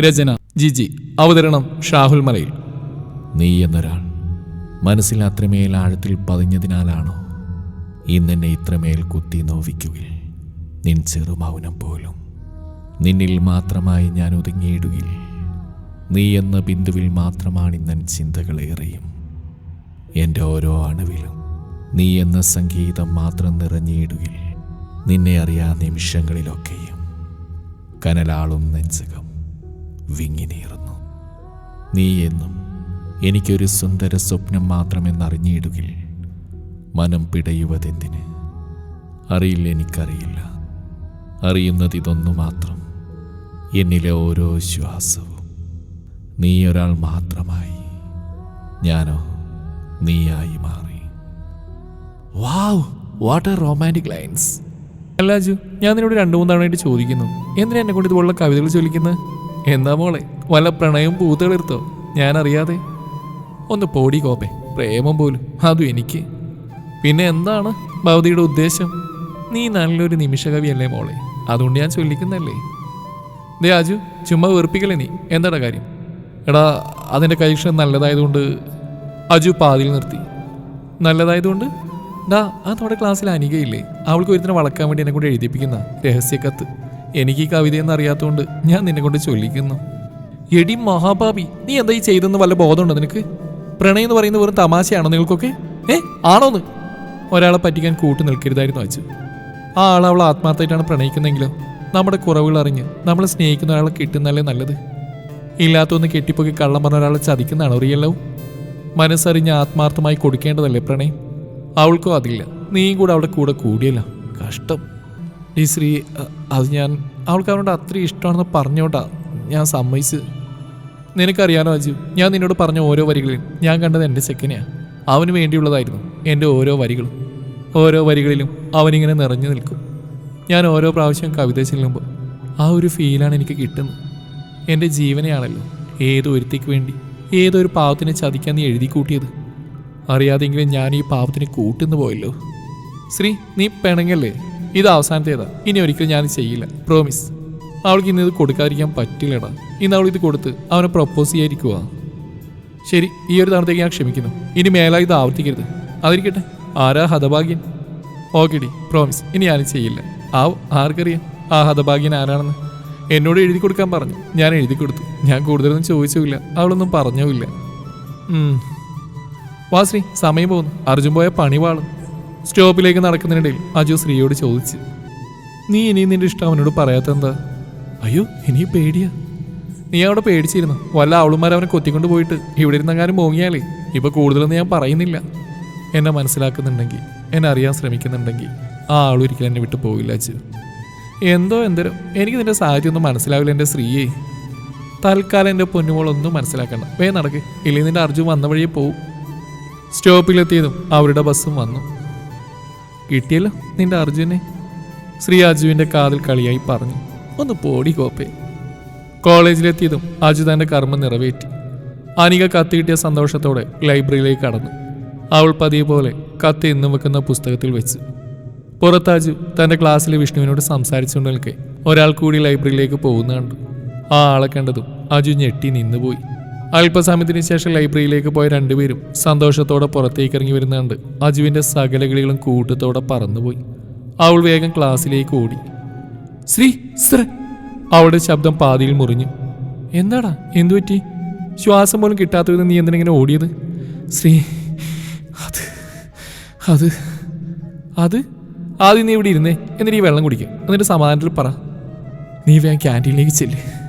രചന ജിജി അവതരണം ഷാഹുൽ മലയിൽ. നീ എന്നൊരാൾ മനസ്സിൽ അത്രമേൽ ആഴത്തിൽ പതിഞ്ഞതിനാലാണോ? ഇന്നെന്നെ ഇത്രമേൽ കുത്തി നോവിക്കുകയിൽ നിൻ ചെറുമൗനം പോലും നിന്നിൽ മാത്രമായി ഞാൻ ഒതുങ്ങിയിടുകിൽ. നീ എന്ന ബിന്ദുവിൽ മാത്രമാണ് ഇന്നൻ ചിന്തകളേറെയും എന്റെ ഓരോ അണുവിലും നീ എന്ന സംഗീതം മാത്രം നിറഞ്ഞിടുകിൽ. നിന്നെ അറിയാ നിമിഷങ്ങളിലൊക്കെയും കനലാളും നെഞ്ചകം വിങ്ങിനീറുന്നു. നീ എന്നും എനിക്കൊരു സുന്ദര സ്വപ്നം മാത്രമെന്നറിഞ്ഞിടുകിൽ മനം പിടയുവതെന്തിന്? അറിയില്ല എനിക്കറിയില്ല. അറിയുന്നത് ഇതൊന്നു മാത്രം എന്നിലെ ഓരോ ശ്വാസവും നീ ഒരാൾ മാത്രമായി. ഞാനോ നീയായി മാറി. Wow what are romantic lines. അല്ലാജു ഞാൻ നിന്നോട് രണ്ടു മൂന്ന് തവണയായിട്ട് ചോദിക്കുന്നു. എന്തിനാ എന്നെ കൊണ്ട് ഇതുപോലുള്ള കവിതകൾ ചൊല്ലിക്കുന്നത്? എന്താ മോളെ വല്ല പ്രണയം പൂത്തുകളെടുത്തോ ഞാനറിയാതെ. ഒന്ന് പോടി കോപ്പേ പ്രേമം പോലും അതും എനിക്ക്. പിന്നെ എന്താണ് ഭവതിയുടെ ഉദ്ദേശം? നീ നല്ലൊരു നിമിഷകവിയല്ലേ മോളെ അതുകൊണ്ട് ഞാൻ ചൊല്ലിക്കുന്നല്ലേ ദേ അജു ചുമ്മാ വെറുപ്പിക്കലേ നീ? എന്താടാ കാര്യം? എടാ അതിന്റെ കൈക്ഷണം നല്ലതായതുകൊണ്ട് അജു പാതിയിൽ നിർത്തി. നല്ലതായതുകൊണ്ട്? ഡാ ആ നമ്മുടെ ക്ലാസ്സിൽ അനികയില്ലേ അവൾക്ക് ഒരുത്തിനെ വളക്കാൻ വേണ്ടി എന്നെ കൊണ്ട് എഴുതിപ്പിക്കുന്ന രഹസ്യക്കത്ത്. എനിക്ക് ഈ കവിതയെന്ന് അറിയാത്തതുകൊണ്ട് ഞാൻ നിന്നെ കൊണ്ട് ചൊല്ലിക്കുന്നു. എടി മഹാഭാവി നീ എന്താ ഈ ചെയ്തെന്ന് വല്ല ബോധമുണ്ടോ നിനക്ക്? പ്രണയം എന്ന് പറയുന്നത് വെറും തമാശയാണോ നിങ്ങൾക്കൊക്കെ? ഏ ആണോന്ന്? ഒരാളെ പറ്റിക്കാൻ കൂട്ടു നിൽക്കരുതായിരുന്നു അച്ചു. ആ ആൾ അവളെ ആത്മാർത്ഥമായിട്ടാണ് പ്രണയിക്കുന്നതെങ്കിലും? നമ്മുടെ കുറവുകൾ അറിഞ്ഞ് നമ്മൾ സ്നേഹിക്കുന്ന ഒരാളെ കിട്ടുന്നല്ലേ നല്ലത്? ഇല്ലാത്തൊന്ന് കെട്ടിപ്പൊക്കി കള്ളം പറഞ്ഞ ഒരാളെ ചതിക്കുന്നതാണോ റിയല്ലോ മനസ്സറിഞ്ഞ് ആത്മാർത്ഥമായി കൊടുക്കേണ്ടതല്ലേ പ്രണയം? അവൾക്കും അതില്ല. നീയും കൂടെ അവിടെ കൂടെ കൂടിയല്ല. കഷ്ടം. ഈ ശ്രീ അത് ഞാൻ അവൾക്ക് അവനോട് അത്രയും ഇഷ്ടമാണെന്ന് പറഞ്ഞോണ്ടാ ഞാൻ സമ്മതിച്ച് നിനക്കറിയാനോ അജു ഞാൻ നിന്നോട് പറഞ്ഞ ഓരോ വരികളിലും ഞാൻ കണ്ടത് എന്റെ സെക്കനെയാണ് അവന് വേണ്ടിയുള്ളതായിരുന്നു എന്റെ ഓരോ വരികളും. ഓരോ വരികളിലും അവനിങ്ങനെ നിറഞ്ഞു നിൽക്കും. ഞാൻ ഓരോ പ്രാവശ്യം കവിത ചെല്ലുമ്പോൾ ആ ഒരു ഫീലാണ് എനിക്ക് കിട്ടുന്നത്. എന്റെ ജീവനെയാണല്ലോ ഏതോ ഒരുത്തിക്ക് വേണ്ടി ഏതൊരു പാവത്തിനെ ചതിക്കാൻ നീ എഴുതി കൂട്ടിയത്? അറിയാതെങ്കിലും ഞാൻ ഈ പാവത്തിന് കൂട്ടുന്നു പോയല്ലോ. ശ്രീ നീ പിണങ്ങല്ലേ? ഇത് അവസാനത്തേതാ. ഇനി ഒരിക്കലും ഞാൻ ചെയ്യില്ല. പ്രോമിസ് അവൾക്ക് ഇന്ന് ഇത് കൊടുക്കാതിരിക്കാൻ പറ്റില്ലടാ. ഇന്ന് അവൾ ഇത് കൊടുത്ത് അവനെ പ്രപ്പോസ് ചെയ്യാതിരിക്കുക ശരി ഈ ഒരു തവണത്തേക്ക് ഞാൻ ക്ഷമിക്കുന്നു. ഇനി മേലാ ഇത് ആവർത്തിക്കരുത്. അതിരിക്കട്ടെ. ആരാ ഹതഭാഗ്യൻ? ഓക്കെ ഡി പ്രോമിസ് ഇനി ഞാൻ ചെയ്യില്ല. ആ ആർക്കറിയാം? ആ ഹതഭാഗ്യൻ ആരാണെന്ന്? എന്നോട് എഴുതി കൊടുക്കാൻ പറഞ്ഞു. ഞാൻ എഴുതി കൊടുത്തു. ഞാൻ കൂടുതലൊന്നും ചോദിച്ചുമില്ല. അവളൊന്നും പറഞ്ഞുമില്ല. വാശ്രീ സമയം പോകുന്നു. അർജുൻ പോയ പണി വാളും സ്റ്റോപ്പിലേക്ക് നടക്കുന്നതിനിടയിൽ അജു ശ്രീയോട് ചോദിച്ചു നീ ഇനി നിന്റെ ഇഷ്ടം അവനോട് പറയാത്ത എന്താ അയ്യോ ഇനി പേടിയാ. നീ അവിടെ പേടിച്ചിരുന്നു. വല്ല അവളുമാർ അവനെ കൊത്തിക്കൊണ്ട് പോയിട്ട് ഇവിടെ ഇരുന്നെങ്ങാനും മോങ്ങിയാലേ. ഇപ്പൊ കൂടുതലൊന്നും ഞാൻ പറയുന്നില്ല. എന്നെ മനസ്സിലാക്കുന്നുണ്ടെങ്കിൽ എന്നെ അറിയാൻ ശ്രമിക്കുന്നുണ്ടെങ്കിൽ ആ ആളൊരിക്കലും എന്നെ വിട്ടു പോവില്ല അച്ചു എന്തോ എന്തരോ. എനിക്ക് നിന്റെ സാഹചര്യം ഒന്നും മനസ്സിലാവില്ല എന്റെ സ്ത്രീയെ. തൽക്കാലം എന്റെ പൊന്നുമോളൊന്നും മനസ്സിലാക്കണം വേ നടക്ക്. ഇല്ലെങ്കിൽ നിന്റെ അർജുൻ വന്ന വഴിയെ പോവും. സ്റ്റോപ്പിലെത്തിയതും അവരുടെ ബസ്സും വന്നു. കിട്ടിയല്ലോ നിന്റെ അർജുനെ. ശ്രീ അജുവിന്റെ കാതിൽ കളിയായി പറഞ്ഞു. ഒന്ന് പോടി കോപ്പേ കോളേജിലെത്തിയതും അജു തന്റെ കർമ്മം നിറവേറ്റി. അനിക കത്ത് കിട്ടിയ സന്തോഷത്തോടെ ലൈബ്രറിയിലേക്ക് കടന്നു. അവൾ പതിയെ പോലെ കത്ത് എന്നും വെക്കുന്ന പുസ്തകത്തിൽ വെച്ച്. പുറത്ത് അജു തന്റെ ക്ലാസ്സിലെ വിഷ്ണുവിനോട് സംസാരിച്ചുകൊണ്ട് നിൽക്കെ. ഒരാൾ കൂടി ലൈബ്രറിയിലേക്ക് പോകുന്ന കണ്ടു. ആ ആളെ കണ്ടതും അജു ഞെട്ടി നിന്നുപോയി. അല്പസമയത്തിന് ശേഷം ലൈബ്രറിയിലേക്ക് പോയ രണ്ടുപേരും സന്തോഷത്തോടെ പുറത്തേക്ക് ഇറങ്ങി വരുന്നുണ്ട്. അജുവിന്റെ സകല കിളികളും കൂട്ടത്തോടെ പറന്നുപോയി. അവൾ വേഗം ക്ലാസ്സിലേക്ക് ഓടി. ശ്രീ സർ അവളുടെ ശബ്ദം പാതിയിൽ മുറിഞ്ഞു. എന്താടാ എന്തു പറ്റി? ശ്വാസം പോലും കിട്ടാത്ത വിധം നീ എന്തിനെങ്ങനെ ഓടിയത്? ശ്രീ അത് അത് അത്? ആദ്യം നീ ഇവിടെ ഇരുന്നേ എന്നിട്ട് ഈ വെള്ളം കുടിക്കുക എന്നിട്ട് സമാധാനത്തിൽ പറ. നീ വേഗം ക്യാന്റീനിലേക്ക് ചെല്ലേ.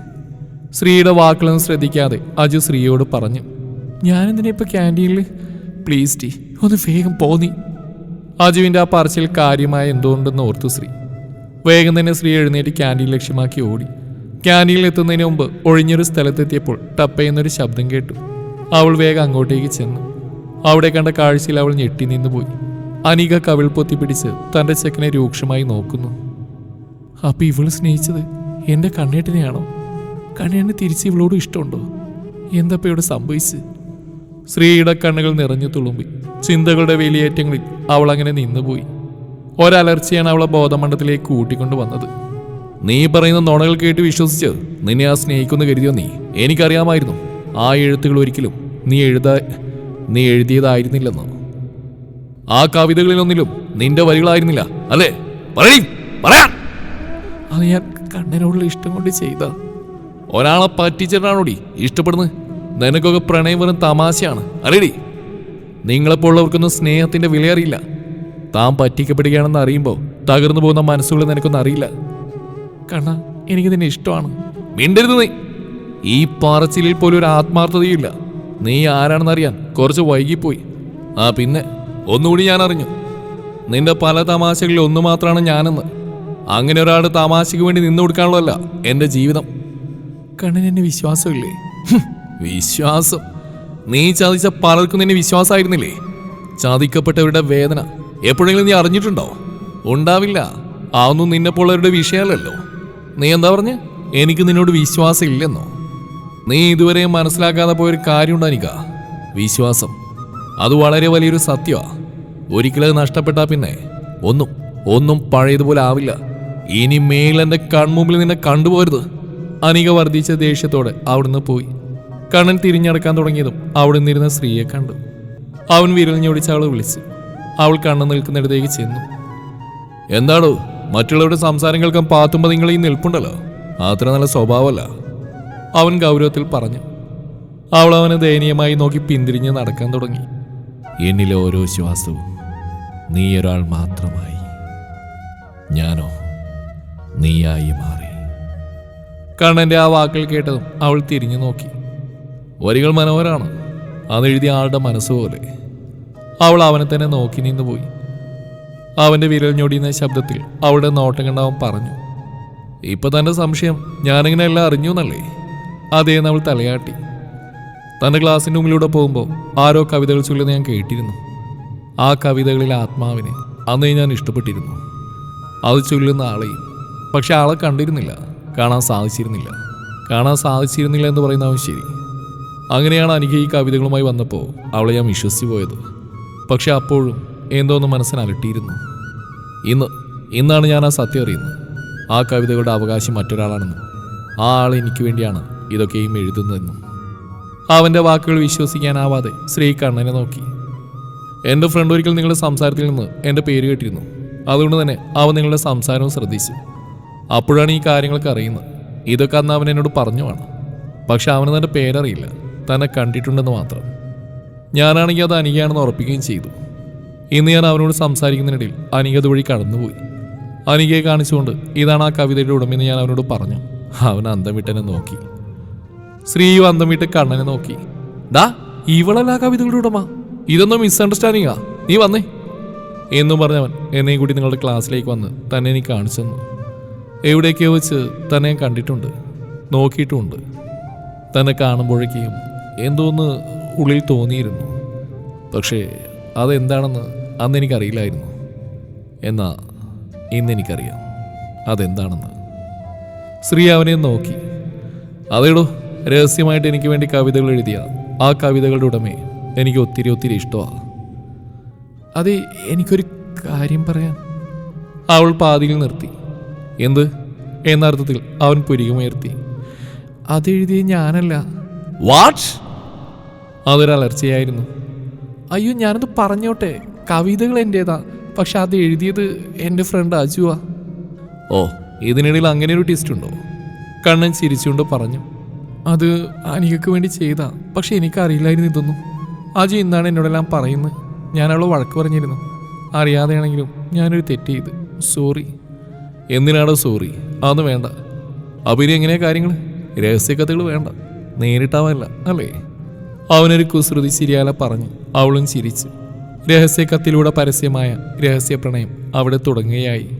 ശ്രീയുടെ വാക്കുകളൊന്നും ശ്രദ്ധിക്കാതെ അജു ശ്രീയോട് പറഞ്ഞു ഞാനെന്തിനാ ഇപ്പൊ ക്യാന്റീനിൽ പ്ലീസ് ടീ ഒന്ന് വേഗം പോന്നി അജുവിന്റെ ആ പറച്ചിൽ കാര്യമായ എന്തുകൊണ്ടെന്ന് ഓർത്തു ശ്രീ വേഗം തന്നെ ശ്രീ എഴുന്നേറ്റ് ക്യാന്റീൻ ലക്ഷ്യമാക്കി ഓടി. ക്യാന്റീനിൽ എത്തുന്നതിന് മുമ്പ് ഒഴിഞ്ഞൊരു സ്ഥലത്തെത്തിയപ്പോൾ ടപ്പയെന്നൊരു ശബ്ദം കേട്ടു. അവൾ വേഗം അങ്ങോട്ടേക്ക് ചെന്നു. അവിടെ കണ്ട കാഴ്ചയിൽ അവൾ ഞെട്ടി നിന്നുപോയി. അനിക കവിൾ പൊത്തി പിടിച്ച് തന്റെ ചെക്കനെ രൂക്ഷമായി നോക്കുന്നു. അപ്പൊ ഇവൾ സ്നേഹിച്ചത് എന്റെ കണ്ണേട്ടനെയാണോ? കണ്ണേട്ടന് തിരിച്ച് ഇവളോട് ഇഷ്ടമുണ്ടോ? എന്തപ്പോ ഇവിടെ സംഭവിച്ച്? ശ്രീയുടെ കണ്ണുകൾ നിറഞ്ഞു തുളുമ്പി. ചിന്തകളുടെ വേലിയേറ്റങ്ങളിൽ അവൾ അങ്ങനെ നിന്നുപോയി. ഒരലർച്ചയാണ് അവളെ ബോധമണ്ഡലത്തിലേക്ക് കൂട്ടിക്കൊണ്ടു വന്നത്. നീ പറയുന്ന നുണകൾ കേട്ട് വിശ്വസിച്ച് നിന്നെ ആ സ്നേഹിക്കുന്നു കരുതിയോ നീ? എനിക്കറിയാമായിരുന്നു. ആ എഴുത്തുകൾ ഒരിക്കലും നീ എഴുതാ നീ എഴുതിയതായിരുന്നില്ലെന്ന്? ആ കവിതകളിലൊന്നിലും നിന്റെ വരികളായിരുന്നില്ല അല്ലേ? പറയും പറയാം അത് ഞാൻ കണ്ണനോടുള്ള ഇഷ്ടം കൊണ്ട് ചെയ്ത. ഒരാളെ പറ്റിച്ചിട്ടാണോടി ഇഷ്ടപ്പെടുന്നത്? നിനക്കൊക്കെ പ്രണയം വെറും തമാശയാണ്. അറിയടി നിങ്ങളെപ്പോലുള്ളവർക്കൊന്നും സ്നേഹത്തിന്റെ വിലയറിയില്ല. താൻ പറ്റിക്കപ്പെടുകയാണെന്ന് അറിയുമ്പോൾ തകർന്നു പോകുന്ന മനസ്സുകൾ നിനക്കൊന്നും അറിയില്ല. കണ്ണ എനിക്ക് നിന്നെ ഇഷ്ടമാണ്. മിണ്ടരുത് നീ. ഈ പറച്ചിലിൽ പോലും ഒരു ആത്മാർത്ഥതയില്ല നീ ആരാണെന്ന് ആരാണെന്നറിയാൻ കുറച്ച് വൈകിപ്പോയി. ആ പിന്നെ ഒന്നുകൂടി ഞാൻ അറിഞ്ഞു. നിന്റെ പല തമാശകളിൽ ഒന്ന് മാത്രമാണ് ഞാനെന്ന്. അങ്ങനെ ഒരാളുടെ തമാശയ്ക്ക് വേണ്ടി നിന്നു കൊടുക്കാനുള്ളതല്ല എന്റെ ജീവിതം. കണ്ണന് എന്നെ വിശ്വാസമില്ലേ? വിശ്വാസം. നീ ചതിച്ച പലർക്കും നിന്നെ വിശ്വാസമായിരുന്നില്ലേ? ചതിക്കപ്പെട്ടവരുടെ വേദന എപ്പോഴെങ്കിലും നീ അറിഞ്ഞിട്ടുണ്ടോ? ഉണ്ടാവില്ല. അതൊന്നും നിന്നെപ്പോളവരുടെ വിഷയമല്ലല്ലോ. നീ എന്താ പറഞ്ഞ്? എനിക്ക് നിന്നോട് വിശ്വാസം ഇല്ലെന്നോ നീ ഇതുവരെ മനസ്സിലാക്കാതെ പോയൊരു കാര്യമുണ്ടോ അനിക വിശ്വാസം. അത് വളരെ വലിയൊരു സത്യമാണ് ഒരിക്കലും നഷ്ടപ്പെട്ടാ പിന്നെ. ഒന്നും ഒന്നും പഴയതുപോലെ ആവില്ല. ഇനി മേലെന്റെ കൺമുമ്പിൽ നിന്നെ കണ്ടുപോരുത് അനിക വർദ്ധിച്ച ദേഷ്യത്തോടെ അവിടുന്ന് പോയി. കണ്ണൻ തിരിഞ്ഞടക്കാൻ തുടങ്ങിയതും അവിടെ നിന്നിരുന്ന സ്ത്രീയെ കണ്ടു. അവൻ വിരൽ ഞൊടിച്ച് അവളെ വിളിച്ചു. അവൾ കണ്ണൻ നിൽക്കുന്നിടത്തേക്ക് ചെന്നു. എന്താടോ മറ്റുള്ളവരുടെ സംസാരം കേൾക്കാൻ പാത്തുമ്പോ നിങ്ങൾ ഈ നിൽപ്പുണ്ടല്ലോ? അത്ര നല്ല സ്വഭാവമല്ല. അവൻ ഗൗരവത്തിൽ പറഞ്ഞു. അവൾ അവനെ ദയനീയമായി നോക്കി പിന്തിരിഞ്ഞ് നടക്കാൻ തുടങ്ങി. എന്നിലെ ഓരോ ശ്വാസവും നീയൊരാൾ ഒരാൾ മാത്രമായി. ഞാനോ നീയായി മാറി. കണ്ണന്റെ ആ വാക്കുകൾ കേട്ടതും അവൾ തിരിഞ്ഞു നോക്കി. വരികൾ മനോഹരാണ് അതെഴുതിയ ആളുടെ മനസ്സുപോലെ അവൾ അവനെ തന്നെ നോക്കി നിന്നുപോയി അവന്റെ വിരൽ ഞൊടിയുന്ന ശബ്ദത്തിൽ അവളുടെ നോട്ടം പറഞ്ഞു ഇപ്പൊ തന്റെ സംശയം ഞാനിങ്ങനെ എല്ലാം അറിഞ്ഞു എന്നല്ലേ അതേന്ന് അവൾ തലയാട്ടി. തന്റെ ക്ലാസ്സിന്റെ മുമ്പിലൂടെ പോകുമ്പോൾ ആരോ കവിതകൾ ചൊല്ലുന്ന ഞാൻ കേട്ടിരുന്നു. ആ കവിതകളിലെ ആത്മാവിനെ അന്നേ ഞാൻ ഇഷ്ടപ്പെട്ടിരുന്നു. അത് ചൊല്ലുന്ന ആളെയും പക്ഷെ ആളെ കണ്ടിരുന്നില്ല. കാണാൻ സാധിച്ചിരുന്നില്ല. കാണാൻ സാധിച്ചിരുന്നില്ല എന്ന് പറയുന്നതും ശരി. അങ്ങനെയാണ് എനിക്ക് ഈ കവിതകളുമായി വന്നപ്പോൾ അവളെ ഞാൻ വിശ്വസിച്ചു പോയത്. പക്ഷെ അപ്പോഴും എന്തോന്ന് മനസ്സിന് അലട്ടിയിരുന്നു ഇന്ന് ഇന്നാണ് ഞാൻ ആ സത്യം അറിയുന്നത്. ആ കവിതകളുടെ അവകാശം മറ്റൊരാളാണെന്നും ആ ആൾ എനിക്ക് വേണ്ടിയാണ് ഇതൊക്കെയും എഴുതുന്നതെന്നും. അവന്റെ വാക്കുകൾ വിശ്വസിക്കാനാവാതെ ശ്രീ കണ്ണനെ നോക്കി. എന്റെ ഫ്രണ്ട് ഒരിക്കൽ നിങ്ങളുടെ സംസാരത്തിൽ നിന്ന് എന്റെ പേര് കേട്ടിരുന്നു. അതുകൊണ്ട് തന്നെ അവൻ നിങ്ങളുടെ സംസാരവും ശ്രദ്ധിച്ചു. അപ്പോഴാണ് ഈ കാര്യങ്ങളൊക്കെ അറിയുന്നത്. ഇതൊക്കെ അന്ന് അവൻ എന്നോട് പറഞ്ഞു വേണം. പക്ഷെ അവന് തന്റെ പേരറിയില്ല. തന്നെ കണ്ടിട്ടുണ്ടെന്ന് മാത്രം. ഞാനാണെങ്കിൽ അത് അനികയാണെന്ന് ഉറപ്പിക്കുകയും ചെയ്തു. ഇന്ന് ഞാൻ അവനോട് സംസാരിക്കുന്നതിനിടയിൽ അനിക അതുവഴി കടന്നുപോയി. അനികയെ കാണിച്ചുകൊണ്ട് ഇതാണ് ആ കവിതയുടെ ഉടമെന്ന് ഞാൻ അവനോട് പറഞ്ഞു. അവൻ അന്തം വിട്ടനെ നോക്കി. ശ്രീയു അന്തം വിട്ട് കണ്ണനെ നോക്കി. ഡാ ഇവളല്ല കവിതകളുടെ ഉടമ. ഇതൊന്നും മിസ്അണ്ടർസ്റ്റാൻഡിങ്ങാ നീ വന്നേ. എന്നും പറഞ്ഞവൻ എന്നെയും കൂടി നിങ്ങളുടെ ക്ലാസ്സിലേക്ക് വന്ന് തന്നെ എനിക്ക് കാണിച്ചു തന്നു. എവിടേക്കോ വെച്ച് തന്നെ കണ്ടിട്ടുണ്ട് നോക്കിയിട്ടുമുണ്ട്. തന്നെ കാണുമ്പോഴേക്കും എന്തോന്ന് ഉള്ളിൽ തോന്നിയിരുന്നു. പക്ഷേ അതെന്താണെന്ന് അന്ന് എനിക്കറിയില്ലായിരുന്നു എന്നാ ഇന്നെനിക്കറിയാം അതെന്താണെന്ന്. ശ്രീ അവനെ നോക്കി. അതേടോ രഹസ്യമായിട്ട് എനിക്ക് വേണ്ടി കവിതകൾ എഴുതിയ ആ കവിതകളുടെ ഉടമേ എനിക്ക് ഒത്തിരി ഒത്തിരി ഇഷ്ടമാണ് അതെ എനിക്കൊരു കാര്യം പറയാൻ. അവൾ പാതിയിൽ നിർത്തി. എന്ത്? എന്ന അർത്ഥത്തിൽ അവൻ പുരികമുയർത്തി. അതെഴുതിയ ഞാനല്ല. വാട്ട് അതൊരു അലർച്ചയായിരുന്നു അയ്യോ ഞാനത് പറഞ്ഞോട്ടെ. കവിതകൾ എന്റേതാ പക്ഷെ അത് എഴുതിയത് എന്റെ ഫ്രണ്ട് അജുവാ. ഓ. ഇതിനിടയിൽ അങ്ങനെ ഒരു ടെസ്റ്റ് ഉണ്ടോ? കണ്ണൻ ചിരിച്ചുകൊണ്ട് പറഞ്ഞു. അത് അനികക്ക് വേണ്ടി ചെയ്താ. പക്ഷെ എനിക്കറിയില്ലായിരുന്നു ഇതൊന്നും. അജു ഇന്നാണ് എന്നോടെല്ലാം പറയുന്നത്. ഞാൻ അവളെ വഴക്ക് പറഞ്ഞിരുന്നു. അറിയാതെയാണെങ്കിലും ഞാനൊരു തെറ്റ് ചെയ്ത്. സോറി എന്തിനാണോ സോറി? അതൊന്നും വേണ്ട. അഭിനി എങ്ങനെയാ കാര്യങ്ങൾ രഹസ്യകഥകൾ വേണ്ട. നേരിട്ടാവല്ല അല്ലേ? അവനൊരു കുസൃതി ശരിയാല പറഞ്ഞു അവളും ചിരിച്ചു. രഹസ്യ കത്തിലൂടെ പരസ്യമായ രഹസ്യ പ്രണയം അവിടെ തുടങ്ങുകയായി.